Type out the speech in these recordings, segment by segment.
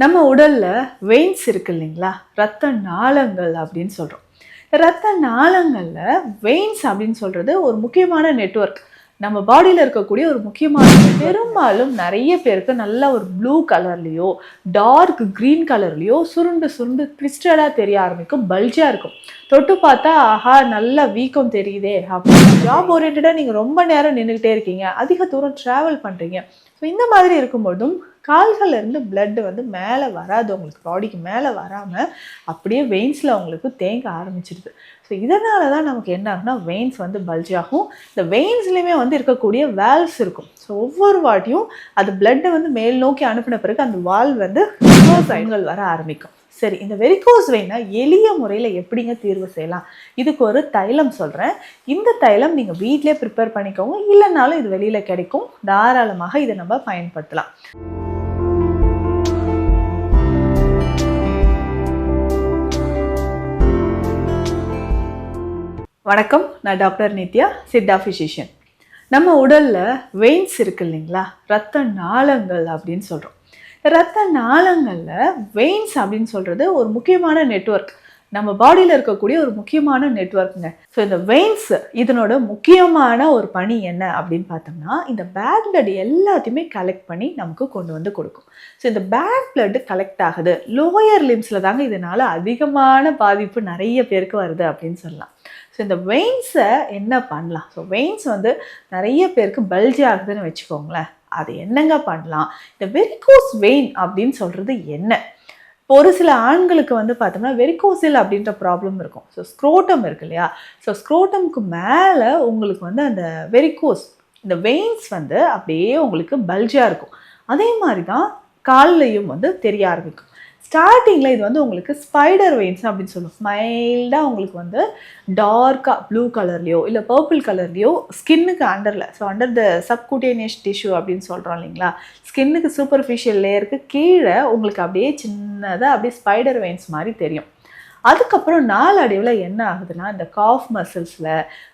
நம்ம உடலில் வெயின்ஸ் இருக்கு இல்லைங்களா? ரத்த நாளங்கள் அப்படின்னு சொல்கிறோம் ரத்த நாளங்களில் வெயின்ஸ் அப்படின்னு சொல்கிறது ஒரு முக்கியமான நெட்வொர்க் நம்ம பாடியில் இருக்கக்கூடிய ஒரு முக்கியமான பெரும்பாலும் நிறைய பேருக்கு நல்ல ஒரு ப்ளூ கலர்லேயோ டார்க் க்ரீன் கலர்லேயோ சுருண்டு சுருண்டு ட்விஸ்டடாக தெரிய ஆரம்பிக்கும் பல்ஜாக இருக்கும். தொட்டு பார்த்தா ஆஹா நல்லா வீக்கம் தெரியுதே அப்படின்னு. ஜாப் ஓரியன்டாக நீங்கள் ரொம்ப நேரம் நின்றுக்கிட்டே இருக்கீங்க. அதிக தூரம் ட்ராவல் பண்ணுறீங்க ஸோ இந்த மாதிரி இருக்கும்போதும் கால்கள்லேருந்து பிளட்டு வந்து மேலே வராது உங்களுக்கு பாடிக்கு மேலே வராமல் அப்படியே வெயின்ஸில் அவங்களுக்கு தேங்க ஆரம்பிச்சிருது. ஸோ இதனால தான் நமக்கு என்ன ஆகுனா வெயின்ஸ் வந்து பல்ஜ் ஆகும். இந்த வெயின்ஸ்லேயுமே வந்து இருக்கக்கூடிய வேல்ஸ் இருக்கும். ஸோ ஒவ்வொரு வாட்டியும் அது பிளட்டை வந்து மேல் நோக்கி அனுப்பின பிறகு அந்த வால் வந்து சைன்கள் வர ஆரம்பிக்கும். சரி இந்த வெரிகோஸ் வெயினை எளிய முறையில் எப்படிங்க தீர்வு செய்யலாம்? இதுக்கு ஒரு தைலம் சொல்கிறேன் இந்த தைலம் நீங்கள் வீட்டிலே ப்ரிப்பேர் பண்ணிக்கோங்க. இல்லைனாலும் இது வெளியில் கிடைக்கும். தாராளமாக இதை நம்ம பயன்படுத்தலாம். வணக்கம். நான் டாக்டர் நித்யா சித்தா ஃபிசிஷியன் நம்ம உடலில் வெயின்ஸ் இருக்கு இல்லைங்களா? ரத்த நாளங்கள் அப்படின்னு சொல்கிறோம் ரத்த நாளங்களில் வெயின்ஸ் அப்படின்னு சொல்கிறது ஒரு முக்கியமான நெட்வொர்க் நம்ம பாடியில் இருக்கக்கூடிய ஒரு முக்கியமான நெட்வொர்க்குங்க ஸோ இந்த வெயின்ஸ் இதனோட முக்கியமான ஒரு பணி என்ன அப்படின்னு பார்த்தோம்னா இந்த பேட் பிளட் எல்லாத்தையுமே கலெக்ட் பண்ணி நமக்கு கொண்டு வந்து கொடுக்கும். ஸோ இந்த பேட் பிளட் கலெக்ட் ஆகுது. லோயர் லிம்ஸில் தாங்க இதனால் அதிகமான பாதிப்பு நிறைய பேருக்கு வருது அப்படின்னு சொல்லலாம். ஸோ இந்த வெயின்ஸை என்ன பண்ணலாம்? ஸோ வெயின்ஸ் வந்து நிறைய பேருக்கு பல்ஜி ஆகுதுன்னு வச்சுக்கோங்களேன். அது என்னங்க பண்ணலாம்? இந்த வெரிகோஸ் வெயின் அப்படின்னு சொல்கிறது என்ன? இப்போ ஒரு சில ஆண்களுக்கு வந்து பார்த்தோம்னா வெரிகோசில் அப்படின்ற ப்ராப்ளம் இருக்கும். ஸோ ஸ்க்ரோட்டம் இருக்கு இல்லையா? ஸோ ஸ்க்ரோட்டம்க்கு மேலே உங்களுக்கு வந்து அந்த வெரிகோஸ் இந்த வெயின்ஸ் வந்து அப்படியே உங்களுக்கு பல்ஜாக இருக்கும். அதே மாதிரி தான் கால்லையும் வந்து தெரிய ஆரம்பிக்கும். ஸ்டார்டிங்கில் இது வந்து உங்களுக்கு ஸ்பைடர் வெயின்ஸ் அப்படின்னு சொல்லுவோம் மைல்டாக உங்களுக்கு வந்து டார்க்காக ப்ளூ கலர்லேயோ இல்லை பர்பிள் கலர்லேயோ ஸ்கின்னுக்கு அண்டரில் so under the subcutaneous tissue அப்படின்னு சொல்கிறோம் இல்லைங்களா? ஸ்கின்னுக்கு சூப்பர்ஃபிஷியல் லேயருக்கு கீழே உங்களுக்கு அப்படியே சின்னதாக அப்படியே ஸ்பைடர் வெயின்ஸ் மாதிரி தெரியும். அதுக்கப்புறம் நாளடைவில் என்ன ஆகுதுன்னா இந்த காஃப் மசில்ஸில்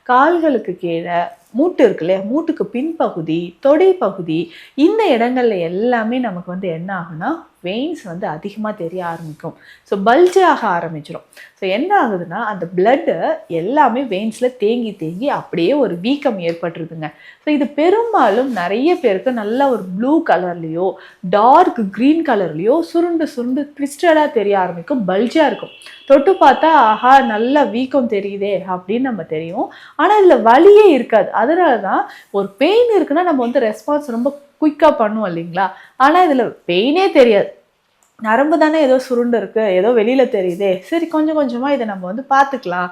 கால்களுக்கு கீழே மூட்டு இருக்கு இல்லையா? மூட்டுக்கு பின்பகுதி தொடை பகுதி இந்த இடங்கள்ல எல்லாமே நமக்கு வந்து என்ன ஆகுன்னா வெயின்ஸ் வந்து அதிகமாக தெரிய ஆரம்பிக்கும். ஸோ பல்ஜ் ஆக ஆரம்பிச்சிடும் ஸோ என்ன ஆகுதுன்னா அந்த பிளட்டு எல்லாமே வெயின்ஸில் தேங்கி தேங்கி அப்படியே ஒரு வீக்கம் ஏற்பட்டுருதுங்க. ஸோ இது பெரும்பாலும் நிறைய பேருக்கு நல்ல ஒரு ப்ளூ கலர்லேயோ டார்க் க்ரீன் கலர்லேயோ சுருண்டு சுருண்டு ட்விஸ்டடாக தெரிய ஆரம்பிக்கும். பல்ஜாக இருக்கும். தொட்டு பார்த்தா ஆஹா நல்ல வீக்கம் தெரியுதே அப்படின்னு நம்ம தெரியும். ஆனால் இதில் வலியே இருக்காது. அதனால தான் ஒரு பெயின் இருக்குன்னா நம்ம வந்து ரெஸ்பான்ஸ் ரொம்ப குயிக்காக பண்ணுவோம் இல்லைங்களா? ஆனால் இதில் பெயினே தெரியாது. நரம்பு தானே ஏதோ சுருண்டு இருக்கு ஏதோ வெளியில் தெரியுதே. சரி கொஞ்சம் கொஞ்சமாக இதை நம்ம வந்து பார்த்துக்கலாம்.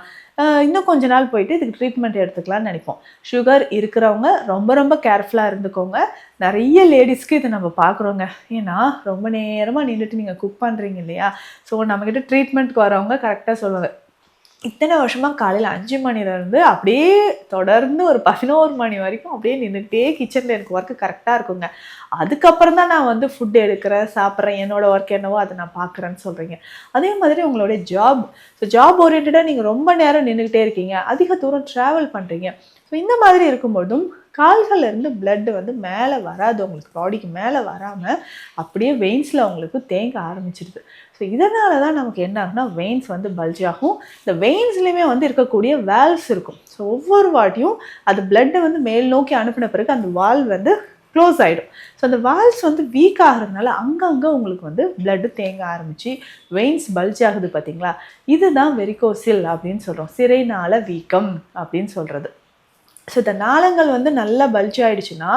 இன்னும் கொஞ்ச நாள் போயிட்டு இதுக்கு ட்ரீட்மெண்ட் எடுத்துக்கலாம்னு நினைப்போம். சுகர் இருக்கிறவங்க ரொம்ப ரொம்ப கேர்ஃபுல்லாக இருந்துக்கோங்க. நிறைய லேடிஸ்க்கு இதை நம்ம பார்க்குறோங்க. ஏன்னா ரொம்ப நேரமாக நின்றுட்டு நீங்கள் குக் பண்ணுறீங்க இல்லையா? ஸோ நம்மக்கிட்ட ட்ரீட்மெண்ட்க்கு வரவங்க கரெக்டாக சொல்லுவாங்க. இத்தனை வருஷமாக காலையில் அஞ்சு மணிலேருந்து அப்படியே தொடர்ந்து ஒரு பதினோரு மணி வரைக்கும் அப்படியே நின்றுட்டே கிச்சனில் எனக்கு ஒர்க்கு கரெக்டாக இருக்குங்க. அதுக்கப்புறம் தான் நான் வந்து ஃபுட் எடுக்கிறேன் சாப்பிட்றேன் என்னோட ஒர்க் என்னவோ அதை நான் பார்க்குறேன்னு சொல்கிறீங்க அதே மாதிரி உங்களுடைய ஜாப் ஸோ ஜாப் ஓரியன்டாக நீங்கள் ரொம்ப நேரம் நின்றுக்கிட்டே இருக்கீங்க. அதிக தூரம் ட்ராவல் பண்ணுறீங்க ஸோ இந்த மாதிரி இருக்கும்போதும் கால்கள்லேருந்து இருந்து வந்து மேலே வராது உங்களுக்கு பாடிக்கு மேலே வராமல் அப்படியே வெயின்ஸில் அவங்களுக்கு தேங்க ஆரம்பிச்சிருது. ஸோ இதனால தான் நமக்கு என்ன ஆகுனா வெயின்ஸ் வந்து பல்ஜ் ஆகும். இந்த வெயின்ஸ்லேயுமே வந்து இருக்கக்கூடிய வேல்ஸ் இருக்கும். ஸோ ஒவ்வொரு வாட்டியும் அது பிளட்டை வந்து மேல் நோக்கி அனுப்பின பிறகு அந்த வால் வந்து க்ளோஸ் ஆகிடும் ஸோ அந்த வால்ஸ் வந்து வீக் ஆகிறதுனால அங்கங்கே உங்களுக்கு வந்து பிளட்டு தேங்க ஆரம்பிச்சு வெயின்ஸ் பல்ஜ் ஆகுது பார்த்தீங்களா இதுதான் வெரிகோசில் அப்படின்னு சொல்கிறோம் சிறைனால வீக்கம் அப்படின்னு சொல்கிறது ஸோ இந்த நாளங்கள் வந்து நல்லா பல்ஜ் ஆகிடுச்சுன்னா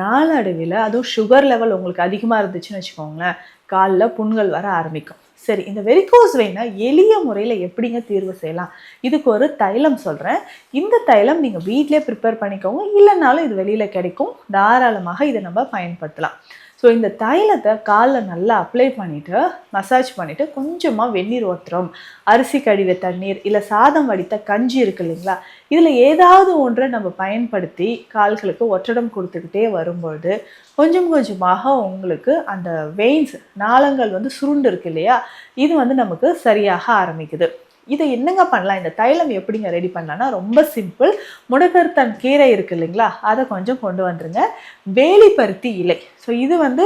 நாளடைவில் அதுவும் சுகர் லெவல் உங்களுக்கு அதிகமாக இருந்துச்சுன்னு வச்சுக்கோங்களேன் காலில் புண்கள் வர ஆரம்பிக்கும். சரி இந்த வெரிகோஸ் வெயினை எளிய முறையில் எப்படிங்க தீர்வு செய்யலாம்? இதுக்கு ஒரு தைலம் சொல்கிறேன் இந்த தைலம் நீங்கள் வீட்டிலே ப்ரிப்பேர் பண்ணிக்கோங்க. இல்லைனாலும் இது வெளியில் கிடைக்கும். தாராளமாக இதை நம்ம பயன்படுத்தலாம். ஸோ இந்த தைலத்தை காலில் நல்லா அப்ளை பண்ணிவிட்டு மசாஜ் பண்ணிவிட்டு கொஞ்சமாக வெந்நீர் ஊற்றுறோம் அரிசி கழிவு தண்ணீர் இல்லை சாதம் வடித்த கஞ்சி இருக்கு இல்லைங்களா? இதில் ஏதாவது ஒன்றை நம்ம பயன்படுத்தி கால்களுக்கு ஒற்றடம் கொடுத்துக்கிட்டே வரும்பொழுது கொஞ்சம் கொஞ்சமாக உங்களுக்கு அந்த வெயின்ஸ் நாளங்கள் வந்து சுருண்டு இருக்கு இல்லையா? இது வந்து நமக்கு சரியாக ஆரம்பிக்குது. இதை என்னங்க பண்ணலாம்? இந்த தைலம் எப்படிங்க ரெடி பண்ணலாம்னா ரொம்ப சிம்பிள் முடக்கருத்தன் கீரை இருக்கு இல்லைங்களா? அதை கொஞ்சம் கொண்டு வந்துருங்க. வேலி பருத்தி இலை. ஸோ இது வந்து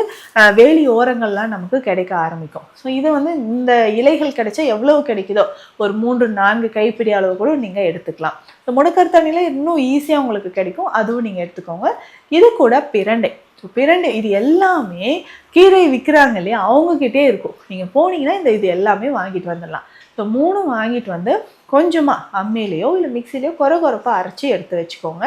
வேலி ஓரங்கள்லாம் நமக்கு கிடைக்க ஆரம்பிக்கும். ஸோ இது வந்து இந்த இலைகள் கிடைச்சா எவ்வளவு கிடைக்குதோ? ஒரு மூன்று நான்கு கைப்பிடி அளவு கூட நீங்கள் எடுத்துக்கலாம். ஸோ முடக்கருத்தான் இலை இன்னும் ஈஸியாக உங்களுக்கு கிடைக்கும். அதுவும் நீங்கள் எடுத்துக்கோங்க. இது கூட பிரண்டை. ஸோ பிரண்டை இது எல்லாமே கீரை விற்கிறாங்க இல்லையா? அவங்கக்கிட்டே இருக்கும். நீங்கள் போனீங்கன்னா இந்த இது எல்லாமே வாங்கிட்டு வந்துடலாம். ஸோ மூணும் வாங்கிட்டு வந்து கொஞ்சமாக அம்மிலேயோ இல்லை மிக்சிலேயோ குறை குறைப்பாக அரைச்சி எடுத்து வச்சுக்கோங்க.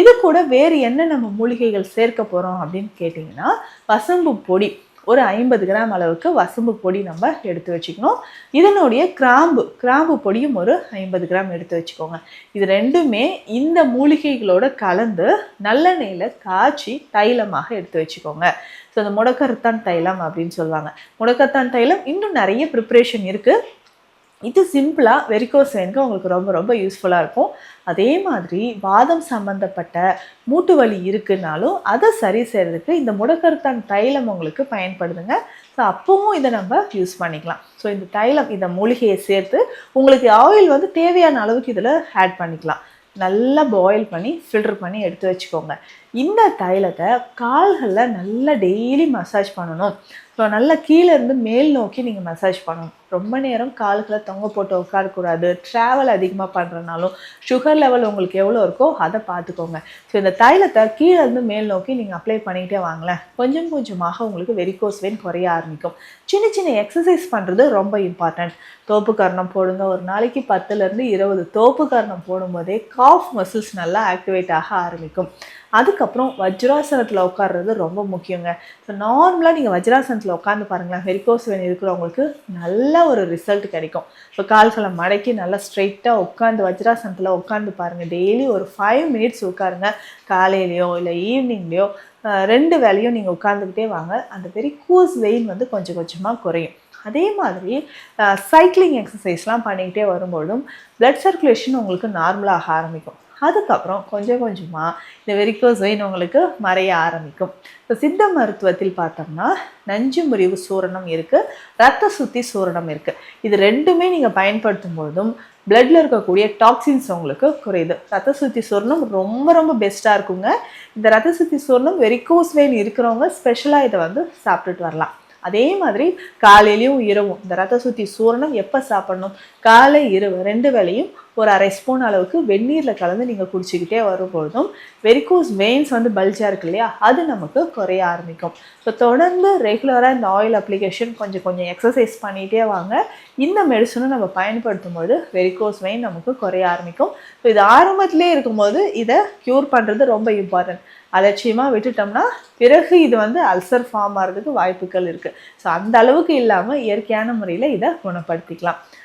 இது கூட வேறு என்ன நம்ம மூலிகைகள் சேர்க்க போகிறோம் அப்படின்னு கேட்டிங்கன்னா வசம்பு பொடி. ஒரு ஐம்பது கிராம் அளவுக்கு வசம்பு பொடி நம்ம எடுத்து வச்சுக்கணும். இதனுடைய கிராம்பு கிராம்பு பொடியும் ஒரு ஐம்பது கிராம் எடுத்து வச்சுக்கோங்க. இது ரெண்டுமே இந்த மூலிகைகளோட கலந்து நல்லெண்ணெயில் காய்ச்சி தைலமாக எடுத்து வச்சுக்கோங்க. ஸோ இந்த முடக்கரத்தான் தைலம் அப்படின்னு சொல்லுவாங்க. முடக்கத்தான் தைலம். இன்னும் நிறைய ப்ரிப்ரேஷன் இருக்குது இது சிம்பிளாக வெரிகோஸ் வெயினுக்கு உங்களுக்கு ரொம்ப ரொம்ப யூஸ்ஃபுல்லாக இருக்கும். அதே மாதிரி வாதம் சம்மந்தப்பட்ட மூட்டு வலி இருக்குனாலும் அதை சரி செய்கிறதுக்கு இந்த முடக்கருத்தான் தைலம் உங்களுக்கு பயன்படுதுங்க. ஸோ அப்பவும் இதை நம்ம யூஸ் பண்ணிக்கலாம். ஸோ இந்த தைலம் இந்த மூலிகையை சேர்த்து உங்களுக்கு ஆயில் வந்து தேவையான அளவுக்கு இதில் ஆட் பண்ணிக்கலாம். நல்லா பாயில் பண்ணி ஃபில்டர் பண்ணி எடுத்து வச்சுக்கோங்க. இந்த தைலத்தை கால்களில் நல்லா டெய்லி மசாஜ் பண்ணணும். ஸோ நல்லா கீழே இருந்து மேல் நோக்கி நீங்கள் மசாஜ் பண்ணணும். ரொம்ப நேரம் காலுக்குள்ளே தொங்க போட்டு உட்காரக்கூடாது ட்ராவல் அதிகமாக பண்ணுறனாலும் சுகர் லெவல் உங்களுக்கு எவ்வளோ இருக்கோ அதை பார்த்துக்கோங்க. ஸோ இந்த தைலத்தை கீழேருந்து மேல் நோக்கி நீங்கள் அப்ளை பண்ணிக்கிட்டே வாங்களேன். கொஞ்சம் கொஞ்சமாக உங்களுக்கு வெரிகோஸ் வெயின் குறைய ஆரம்பிக்கும். சின்ன சின்ன எக்ஸசைஸ் பண்ணுறது ரொம்ப இம்பார்ட்டன்ட் தோப்பு கரணம் போடுங்க. ஒரு நாளைக்கு பத்துலேருந்து இருபது தோப்பு கரணம் போடும்போதே காஃப் மசில்ஸ் நல்லா ஆக்டிவேட் ஆக ஆரம்பிக்கும். அதுக்கப்புறம் வஜ்ராசனத்தில் உட்கார்றது ரொம்ப முக்கியங்க. ஸோ நார்மலாக நீங்கள் வஜ்ராசனத்தில் உட்காந்து பாருங்களேன். வெரிகோஸ் வெயின் இருக்கிறவங்களுக்கு நல்ல ஒரு ரிசல்ட் கிடைக்கும். ஸோ கால்களை மடக்கி நல்லா ஸ்ட்ரெயிட்டாக உட்காந்து வஜ்ராசனத்தில் உட்காந்து பாருங்கள் டெய்லி ஒரு ஃபைவ் மினிட்ஸ் உட்காருங்க. காலையிலையோ இல்லை ஈவினிங்லேயோ ரெண்டு வேலையும் நீங்கள் உட்காந்துக்கிட்டே வாங்க. அந்த வெரிகோஸ் வெயின் வந்து கொஞ்சம் கொஞ்சமாக குறையும். அதே மாதிரி சைக்கிளிங் எக்ஸசைஸ்லாம் பண்ணிக்கிட்டே வரும்பொழுதும் ப்ளட் சர்க்குலேஷன் உங்களுக்கு நார்மலாக ஆரம்பிக்கும். அதுக்கப்புறம் கொஞ்சம் கொஞ்சமாக இந்த வெரிக்கோஸ் வெயின் உங்களுக்கு மறைய ஆரம்பிக்கும். இப்போ சித்த மருத்துவத்தில் பார்த்தோம்னா நஞ்சு முறிவு சூரணம் இருக்குது ரத்த சுத்தி சூரணம் இருக்குது இது ரெண்டுமே நீங்கள் பயன்படுத்தும் பொழுதும் பிளட்டில் இருக்கக்கூடிய டாக்ஸின்ஸ் உங்களுக்கு குறையுது. ரத்த சுத்தி சூரணம் ரொம்ப ரொம்ப பெஸ்ட்டாக இருக்குங்க. இந்த ரத்த சுத்தி சூரணம் வெரிக்கோஸ் வெயின் இருக்கிறவங்க ஸ்பெஷலாக இதை வந்து சாப்பிட்டுட்டு வரலாம். அதே மாதிரி காலையிலையும் இரவும் இந்த ரத்த சுத்தி சூரணம் எப்போ சாப்பிடணும்? காலை இரவு ரெண்டு வேளையும் ஒரு அரை ஸ்பூன் அளவுக்கு வெந்நீரில் கலந்து நீங்கள் குடிச்சிக்கிட்டே வரும்பொழுதும் வெரிகோஸ் வெயின்ஸ் வந்து பல்ஜாக இருக்கு இல்லையா? அது நமக்கு குறைய ஆரம்பிக்கும். ஸோ தொடர்ந்து ரெகுலராக இந்த ஆயில் அப்ளிகேஷன் கொஞ்சம் கொஞ்சம் எக்ஸசைஸ் பண்ணிகிட்டே வாங்க. இந்த மெடிசனும் நம்ம பயன்படுத்தும் போது வெரிகோஸ் வெயின் நமக்கு குறைய ஆரம்பிக்கும். ஸோ இது ஆரம்பத்திலே இருக்கும்போது இதை க்யூர் பண்ணுறது ரொம்ப இம்பார்ட்டன்ட் அலட்சியமாக விட்டுட்டோம்னா பிறகு இது வந்து அல்சர் ஃபார்ம் ஆகிறதுக்கு வாய்ப்புகள் இருக்குது ஸோ அந்த அளவுக்கு இல்லாமல் இயற்கையான முறையில் இதை குணப்படுத்திக்கலாம்.